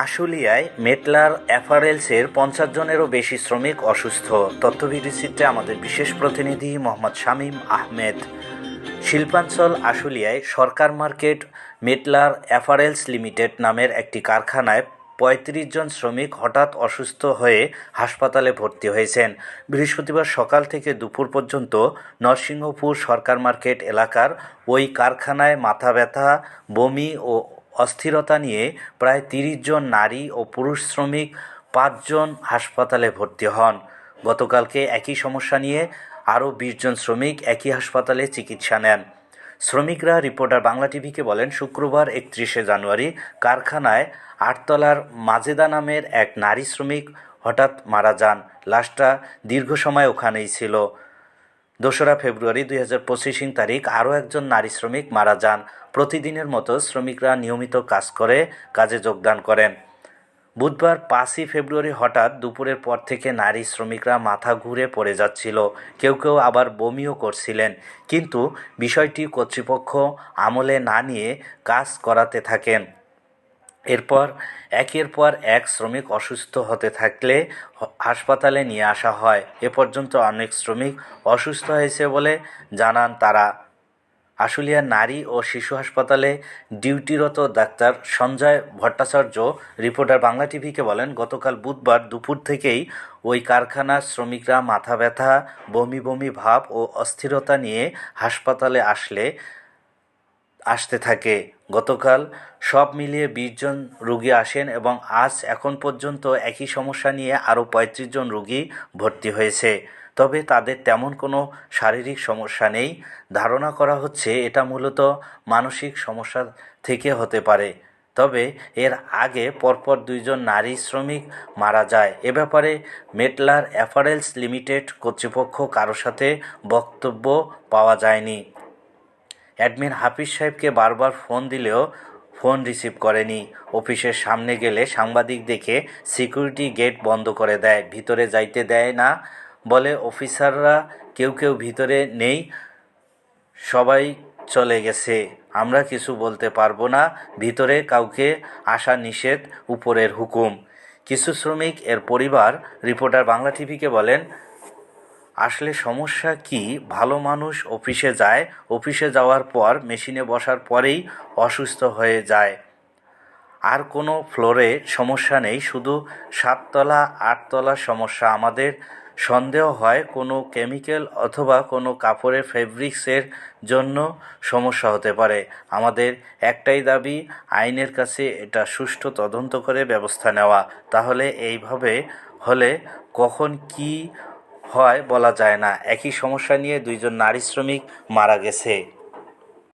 আশুলিয়ায় মেটলার অ্যাপারেলসের পঞ্চাশ জনেরও বেশি শ্রমিক অসুস্থ। তথ্যভিডিওচিত্রে আমাদের বিশেষ প্রতিনিধি মোহাম্মদ শামীম আহমেদ। শিল্পাঞ্চল আশুলিয়ায় সরকার মার্কেট মেটলার অ্যাপারেলস লিমিটেড নামের একটি কারখানায় পঁয়ত্রিশ জন শ্রমিক হঠাৎ অসুস্থ হয়ে হাসপাতালে ভর্তি হয়েছেন। বৃহস্পতিবার সকাল থেকে দুপুর পর্যন্ত নরসিংহপুর সরকার মার্কেট এলাকার ওই কারখানায় মাথা ব্যথা, বমি ও অস্থিরতা নিয়ে প্রায় তিরিশ জন নারী ও পুরুষ শ্রমিক পাঁচজন হাসপাতালে ভর্তি হন। গতকালকে একই সমস্যা নিয়ে আরও বিশ জন শ্রমিক একই হাসপাতালে চিকিৎসা নেন। শ্রমিকরা রিপোর্টার বাংলা টিভিকে বলেন, শুক্রবার একত্রিশে জানুয়ারি কারখানায় আটতলার মাজেদা নামের এক নারী শ্রমিক হঠাৎ মারা যান। লাশটা দীর্ঘ সময় ওখানেই ছিল। দোসরা ফেব্রুয়ারি দুই হাজার তারিখ আরও একজন নারী শ্রমিক মারা যান। প্রতিদিনের মতো শ্রমিকরা নিয়মিত কাজ করে, কাজে যোগদান করেন। বুধবার পাঁচই ফেব্রুয়ারি হঠাৎ দুপুরের পর থেকে নারী শ্রমিকরা মাথা ঘুরে পড়ে যাচ্ছিল। কেউ কেউ আবার বমিও করছিলেন। কিন্তু বিষয়টি কর্তৃপক্ষ আমলে না নিয়ে কাজ করাতে থাকেন। এরপর, একের পর এক শ্রমিক অসুস্থ হতে থাকলে হাসপাতালে নিয়ে আসা হয়। এ পর্যন্ত অনেক শ্রমিক অসুস্থ হয়েছে বলে জানান তারা। আশুলিয়া নারী ও শিশু হাসপাতালে ডিউটিরত ডাক্তার সঞ্জয় ভট্টাচার্য, রিপোর্টার বাংলা টিভিকে বলেন, গতকাল বুধবার দুপুর থেকেই ওই কারখানার শ্রমিকরা মাথা ব্যথা, বমি বমি ভাব ও অস্থিরতা নিয়ে হাসপাতালে আসলে আসতে থাকে। গতকাল সব মিলিয়ে বিশ জন রুগী আসেন এবং আজ এখন পর্যন্ত একই সমস্যা নিয়ে আরও পঁয়ত্রিশ জন রুগী ভর্তি হয়েছে। তবে তাদের তেমন কোনো শারীরিক সমস্যা নেই। ধারণা করা হচ্ছে এটা মূলত মানসিক সমস্যা থেকে হতে পারে। তবে এর আগে পরপর দুইজন নারী শ্রমিক মারা যায়। এ ব্যাপারে মেটলার অ্যাফারেলস লিমিটেড কর্তৃপক্ষ কারও সাথে বক্তব্য পাওয়া যায়নি। অ্যাডমিন হাফিজ সাহেবকে বারবার ফোন দিলেও ফোন রিসিভ করেনি। অফিসের সামনে গেলে সাংবাদিক দেখে সিকিউরিটি গেট বন্ধ করে দেয়। ভিতরে যাইতে দেয় না বলে অফিসাররা কেউ কেউ ভিতরে নেই, সবাই চলে গেছে। আমরা কিছু বলতে পারব না, ভিতরে কাউকে আসা নিষেধ, উপরের হুকুম। কিছু শ্রমিক, এর পরিবার, রিপোর্টার বাংলা টিভিকে বলেন আসলে সমস্যা কি? ভালো মানুষ অফিসে যায়, অফিসে যাওয়ার পর মেশিনে বসার পরেই অসুস্থ হয়ে যায়। আর কোনো ফ্লোরে সমস্যা নেই, শুধু সাততলা, আটতলা সমস্যা। আমাদের সন্দেহ হয় কোনো কেমিক্যাল অথবা কোনো কাপড়ের ফেব্রিক্সের জন্য সমস্যা হতে পারে। আমাদের একটাই দাবি, আইনের কাছে এটা সুষ্ঠু তদন্ত করে ব্যবস্থা নেওয়া। তাহলে এইভাবে হলে কখন কি হয় বলা যায় না। একই সমস্যা নিয়ে দুইজন নারী শ্রমিক মারা গেছে।